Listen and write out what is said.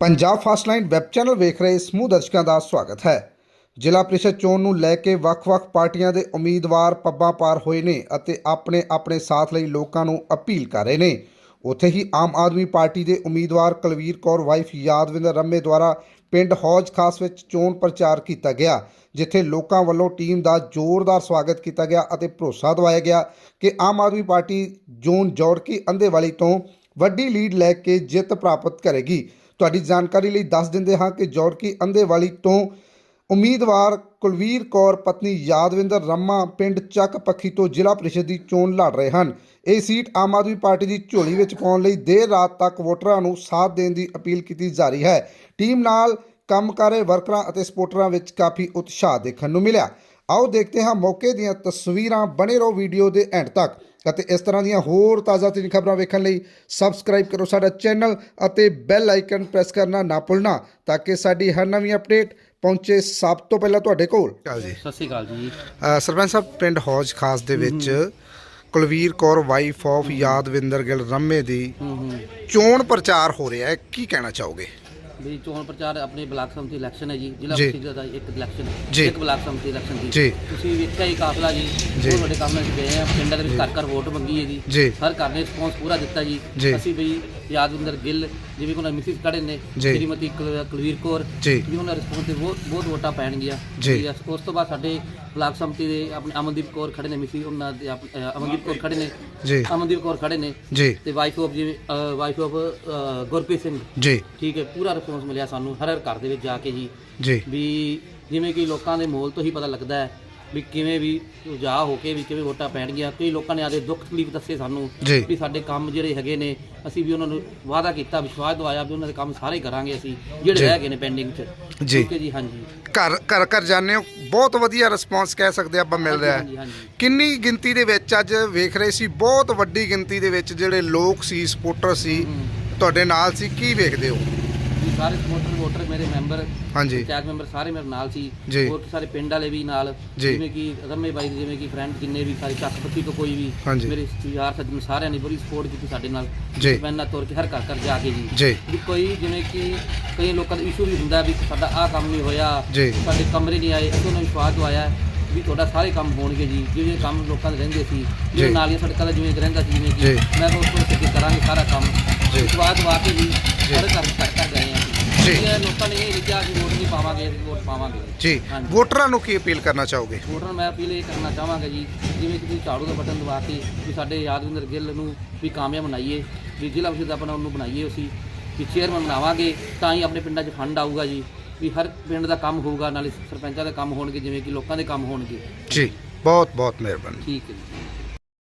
Punjab fast line web channel ਵੇਖ ਰਹੇ ਸਮੂਹ ਦਰਸ਼ਕਾਂ ਦਾ ਸਵਾਗਤ ਹੈ। ਜ਼ਿਲ੍ਹਾ ਪ੍ਰੀਸ਼ਦ ਚੋਣ ਨੂੰ ਲੈ ਕੇ ਵੱਖ-ਵੱਖ ਪਾਰਟੀਆਂ ਦੇ ਉਮੀਦਵਾਰ ਪੱਬਾਂ ਪਾਰ ਹੋਏ ਨੇ ਅਤੇ ਆਪਣੇ ਆਪਣੇ ਸਾਥ ਲਈ ਲੋਕਾਂ ਨੂੰ ਅਪੀਲ ਕਰ ਰਹੇ ਨੇ। ਉੱਥੇ ਹੀ ਆਮ ਆਦਮੀ ਪਾਰਟੀ ਦੇ ਉਮੀਦਵਾਰ ਕੁਲਵੀਰ ਕੌਰ ਵਾਈਫ ਯਾਦਵਿੰਦਰ ਰੰਮੇ ਦੁਆਰਾ ਪਿੰਡ ਹੌਜ ਖਾਸ ਵਿੱਚ ਚੋਣ ਪ੍ਰਚਾਰ ਕੀਤਾ ਗਿਆ, ਜਿੱਥੇ ਲੋਕਾਂ ਵੱਲੋਂ ਟੀਮ ਦਾ ਜ਼ੋਰਦਾਰ ਸਵਾਗਤ ਕੀਤਾ ਗਿਆ ਅਤੇ ਭਰੋਸਾ ਦਿਵਾਇਆ ਗਿਆ ਕਿ ਆਮ ਆਦਮੀ ਪਾਰਟੀ ਜੋਨ ਜੋੜਕੀ ਅੰਧੇਵਾਲੀ ਤੋਂ ਵੱਡੀ ਲੀਡ ਲੈ ਕੇ ਜਿੱਤ ਪ੍ਰਾਪਤ ਕਰੇਗੀ। ਤੁਹਾਡੀ ਜਾਣਕਾਰੀ ਲਈ ਦੱਸ ਦਿੰਦੇ ਹਾਂ ਕਿ ਜੋੜਕੀ ਅੰਧੇਵਾਲੀ ਤੋਂ ਉਮੀਦਵਾਰ ਕੁਲਵੀਰ ਕੌਰ, ਪਤਨੀ ਯਾਦਵਿੰਦਰ ਰੰਮਾ ਪਿੰਡ ਚੱਕ ਪੱਖੀ ਤੋਂ ਜ਼ਿਲ੍ਹਾ ਪ੍ਰੀਸ਼ਦ ਦੀ ਚੋਣ ਲੜ ਰਹੇ ਹਨ। ਇਹ ਸੀਟ ਆਮ ਆਦਮੀ ਪਾਰਟੀ ਦੀ ਝੋਲੀ ਵਿੱਚ ਪਾਉਣ ਲਈ ਦੇਰ ਰਾਤ ਤੱਕ ਵੋਟਰਾਂ ਨੂੰ ਸਾਥ ਦੇਣ ਦੀ ਅਪੀਲ ਕੀਤੀ ਜਾ ਰਹੀ ਹੈ। ਟੀਮ ਨਾਲ ਕੰਮ ਕਰ ਰਹੇ ਵਰਕਰਾਂ ਅਤੇ ਸਪੋਰਟਰਾਂ ਵਿੱਚ ਕਾਫੀ ਉਤਸ਼ਾਹ ਦੇਖਣ ਨੂੰ ਮਿਲਿਆ। ਆਓ ਦੇਖਦੇ ਹਾਂ ਮੌਕੇ ਦੀਆਂ ਤਸਵੀਰਾਂ ਬਣੇ ਰਹੋ ਵੀਡੀਓ ਦੇ ਐਂਡ ਤੱਕ। ਅਤੇ ਇਸ ਤਰ੍ਹਾਂ ਦੀਆਂ ਹੋਰ ਤਾਜ਼ਾ ਤਰੀਨ ਖਬਰਾਂ ਵੇਖਣ ਲਈ ਸਬਸਕ੍ਰਾਈਬ ਕਰੋ ਸਾਡਾ ਚੈਨਲ ਅਤੇ ਬੈਲ ਆਈਕਨ ਪ੍ਰੈਸ ਕਰਨਾ ਨਾ ਭੁੱਲਣਾ ਤਾਂ ਕਿ ਸਾਡੀ ਹਰ ਨਵੀਂ ਅਪਡੇਟ ਪਹੁੰਚੇ ਸਭ ਤੋਂ ਪਹਿਲਾਂ ਤੁਹਾਡੇ ਕੋਲ। ਜੀ। ਸਤਿ ਸ਼੍ਰੀ ਅਕਾਲ ਜੀ। ਸਰਪੰਚ ਸਾਹਿਬ ਪਿੰਡ ਹੌਜ ਖਾਸ ਦੇ ਵਿੱਚ ਕੁਲਵੀਰ ਕੌਰ ਵਾਈਫ ਆਫ ਯਾਦਵਿੰਦਰ ਗਿੱਲ ਰੰਮੇ ਦੀ ਚੋਣ ਪ੍ਰਚਾਰ ਹੋ ਰਿਹਾ ਹੈ। ਕੀ ਕਹਿਣਾ ਚਾਹੋਗੇ? ਵੀ ਚੋਣ ਪ੍ਰਚਾਰ ਆਪਣੇ ਬਲਾਕ ਸਮਿਤੀ ਇਲੈਕਸ਼ਨ ਹੈ ਜੀ ਜ਼ਿਲ੍ਹਾ ਜੀ। ਪ੍ਰੀਸ਼ਦ ਦਾ ਇੱਕ ਇਲੈਕਸ਼ਨ ਜੀ। ਇੱਕ ਬਲਾਕ ਸਮਿਤੀ ਇਲੈਕਸ਼ਨ ਦੀ ਜੀ। ਤੁਸੀਂ ਵੇਖਿਆ ਹੀ ਕਾਫਲਾ ਜੀ ਜੀ। ਬਹੁਤ ਵੱਡੇ ਕੰਮ ਵਿੱਚ ਗਏ ਆ ਪਿੰਡਾਂ ਦੇ ਵਿੱਚ ਘਰ ਘਰ ਵੋਟ ਮੰਗੀ ਹੈ ਜੀ ਜੀ। ਹਰ ਘਰ ਨੇ ਰਿਸਪੌਂਸ ਪੂਰਾ ਦਿੱਤਾ ਜੀ ਜੀ। ਅਸੀਂ ਵੀ ਯਾਦਵਿੰਦਰ ਗਿੱਲ ਜਿਵੇਂ ਕੋਲ ਮਿਸਿਸ ਖੜੇ ਨੇ ਜੀ। ਸ਼੍ਰੀਮਤੀ ਕੁਲ- ਕੁਲਵੀਰ ਕੌਰ ਜੀ। ਵੀ ਉਹਨਾਂ ਰਿਸਪੌਂਸ ਤੇ ਬਹੁਤ ਬਹੁਤ ਵੋਟਾਂ ਪੈਣਗੀਆਂ। ਜੀ। ਤੇ ਉਸ ਤੋਂ ਬਾਅਦ ਸਾਡੇ ਬਲਾਕ ਸਮਿਤੀ ਦੇ ਆਪਣੇ ਅਮਨਦੀਪ ਕੌਰ ਖੜੇ ਨੇ ਮਿਸਿਸ ਉਹਨਾਂ ਦੇ ਆਪ- ਅ, ਅਮਨਦੀਪ ਕੌਰ ਖੜੇ ਨੇ। ਜੀ। ਅਮਨਦੀਪ ਕੌਰ ਖੜੇ ਨੇ। ਜੀ। ਤੇ ਵਾਈਫ ਆਫ ਜਿਵੇਂ ਵਾਈਫ ਆਫ ਗੁਰਪ੍ਰੀਤ ਸਿੰਘ। ਜੀ। ਠੀਕ ਹੈ ਪੂਰਾ ਰਿਸਪੌਂਸ ਮਿਲਿਆ ਸਾਨੂੰ ਹਰ ਹਰ ਘਰ ਦੇ ਵਿੱਚ ਜਾ ਕੇ ਜੀ। ਜੀ। ਵੀ ਜਿਵੇਂ ਕਿ ਲੋਕਾਂ ਦੇ ਮੋਲ ਤੋਂ ਹੀ ਪਤਾ ਲੱਗਦਾ ਹੈ ਵੀ ਕਿਵੇਂ ਵੀ ਜਾ ਹੋ ਕੇ ਵੀ ਕਿਵੇਂ ਵੋਟਾਂ ਪੈਣਗੀਆਂ ਕਈ ਲੋਕਾਂ ਨੇ ਆਦੇ ਦੁੱਖ ਤਕਲੀਫ ਦੱਸੇ ਸਾਨੂੰ ਜੀ। ਵੀ ਸਾਡੇ ਕੰਮ ਜਿਹੜੇ ਹੈਗੇ ਨੇ ਅਸੀਂ ਵੀ ਉਹਨਾਂ ਨੂੰ ਵਾਅਦਾ ਕੀਤਾ ਵਿਸ਼ਵਾਸ ਦਵਾਇਆ ਵੀ ਉਹਨਾਂ ਦੇ ਕੰਮ ਸਾਰੇ ਕਰਾਂਗੇ ਅਸੀਂ ਜਿਹੜੇ ਜੀ। ਹੈਗੇ ਨੇ ਪੈਂਡਿੰਗ 'ਚ ਜੀ। ਠੀਕ ਹੈ ਜੀ ਹਾਂਜੀ ਘਰ ਘਰ ਘਰ ਜਾਂਦੇ ਹੋ ਬਹੁਤ ਵਧੀਆ ਰਿਸਪਾਂਸ ਕਹਿ ਸਕਦੇ ਆਪਾਂ ਮਿਲ ਰਿਹਾ ਹਾਂਜੀ ਹੈ ਹਾਂਜੀ ਕਿੰਨੀ ਗਿਣਤੀ ਦੇ ਵਿੱਚ ਅੱਜ ਵੇਖ ਰਹੇ ਸੀ ਬਹੁਤ ਵੱਡੀ ਗਿਣਤੀ ਦੇ ਵਿੱਚ ਜਿਹੜੇ ਲੋਕ ਸੀ ਸਪੋਰਟਰ ਸੀ। ਤੁਹਾਡੇ ਨਾਲ ਸੀ ਕੀ ਵੇਖਦੇ ਹੋ ਵੀ ਸਾਰੇ ਸਪੋਰਟਰ ਵੋਟਰ ਮੇਰੇ ਮੈਂਬਰ ਹਾਂਜੀ ਪੰਚਾਇਤ ਮੈਂਬਰ ਸਾਰੇ ਮੇਰੇ ਨਾਲ ਸੀ ਜੀ। ਹੋਰ ਸਾਰੇ ਪਿੰਡ ਵਾਲੇ ਵੀ ਨਾਲ ਜੀ। ਜਿਵੇਂ ਕਿ ਰਮੇ ਬਾਈ ਦੇ ਜਿਵੇਂ ਕਿ ਫਰੈਂਡ ਜਿੰਨੇ ਵੀ ਸਾਰੇ ਚੱਕ ਪੱਤੀ ਤੋਂ ਕੋਈ ਵੀ ਹਾਂਜੀ। ਮੇਰੇ ਯਾਰ ਸੱਜਣ ਸਾਰਿਆਂ ਨੇ ਬੜੀ ਸਪੋਰਟ ਕੀਤੀ ਸਾਡੇ ਨਾਲ ਜੀ। ਪੈਨਾ ਤੋਰ ਕੇ ਹਰ ਘਰ ਘਰ ਜਾ ਕੇ ਜੀ ਜੀ ਵੀ ਕੋਈ ਜਿਵੇਂ ਕਿ ਕਈ ਲੋਕਾਂ ਦਾ ਇਸ਼ੂ ਵੀ ਹੁੰਦਾ ਵੀ ਸਾਡਾ ਆਹ ਕੰਮ ਨਹੀਂ ਹੋਇਆ ਜੀ। ਸਾਡੇ ਕਮਰੇ ਨਹੀਂ ਆਏ ਉਹਨਾਂ ਨੂੰ ਵਿਸ਼ਵਾਸ ਦਵਾਇਆ ਵੀ ਤੁਹਾਡਾ ਸਾਰੇ ਕੰਮ ਹੋਣਗੇ ਜੀ ਜਿਵੇਂ ਕੰਮ ਲੋਕਾਂ ਦੇ ਰਹਿੰਦੇ ਸੀ ਜੀ। ਜਿਵੇਂ ਨਾਲੀਆਂ ਸੜਕਾਂ ਦਾ ਜਿਵੇਂ ਰਹਿੰਦਾ ਸੀ ਜਿਵੇਂ। ਕਿ ਮੈਂ ਕਿਹਾ ਉਸ ਤੋਂ ਸਿੱਧੇ ਕਰਾਂਗੇ ਸਾਰਾ ਕੰਮ ਜੀ। ਵਿਸ਼ਵਾਸ ਦਵਾ ਕੇ ਜੀ ਹਰ ਘਰ ਘਰ ਘਰ ਗਏ ਆ ਜੀ। ਲੋਕਾਂ ਨੇ ਇਹ ਲਿਖਿਆ ਕਿ ਵੋਟ ਨਹੀਂ ਪਾਵਾਂਗੇ ਵੋਟ ਪਾਵਾਂਗੇ ਜੀ। ਵੋਟਰਾਂ ਨੂੰ ਕੀ ਅਪੀਲ ਕਰਨਾ ਚਾਹੋਗੇ ਵੋਟਰਾਂ ਨੂੰ ਮੈਂ ਅਪੀਲ ਇਹ ਕਰਨਾ ਚਾਹਾਂਗਾ ਜੀ ਜਿਵੇਂ ਕਿ ਤੁਸੀਂ ਝਾੜੂ ਦਾ ਬਟਨ ਦਬਾ ਕੇ ਵੀ ਸਾਡੇ ਯਾਦਵਿੰਦਰ ਗਿੱਲ ਨੂੰ ਵੀ ਕਾਮਯਾਬ ਬਣਾਈਏ ਵੀ ਜ਼ਿਲ੍ਹਾ ਪ੍ਰੀਸ਼ਦ ਆਪਣਾ ਉਹਨੂੰ ਬਣਾਈਏ ਅਸੀਂ ਵੀ ਚੇਅਰਮੈਨ ਬਣਾਵਾਂਗੇ ਤਾਂ ਹੀ ਆਪਣੇ ਪਿੰਡਾਂ 'ਚ ਫੰਡ ਆਊਗਾ ਜੀ ਵੀ ਹਰ ਪਿੰਡ ਦਾ ਕੰਮ ਹੋਊਗਾ ਨਾਲੇ ਸਰਪੰਚਾਂ ਦੇ ਕੰਮ ਹੋਣਗੇ ਜਿਵੇਂ ਕਿ ਲੋਕਾਂ ਦੇ ਕੰਮ ਹੋਣਗੇ। ਜੀ ਬਹੁਤ ਬਹੁਤ ਮਿਹਰਬਾਨੀ। ਠੀਕ ਹੈ ਜੀ।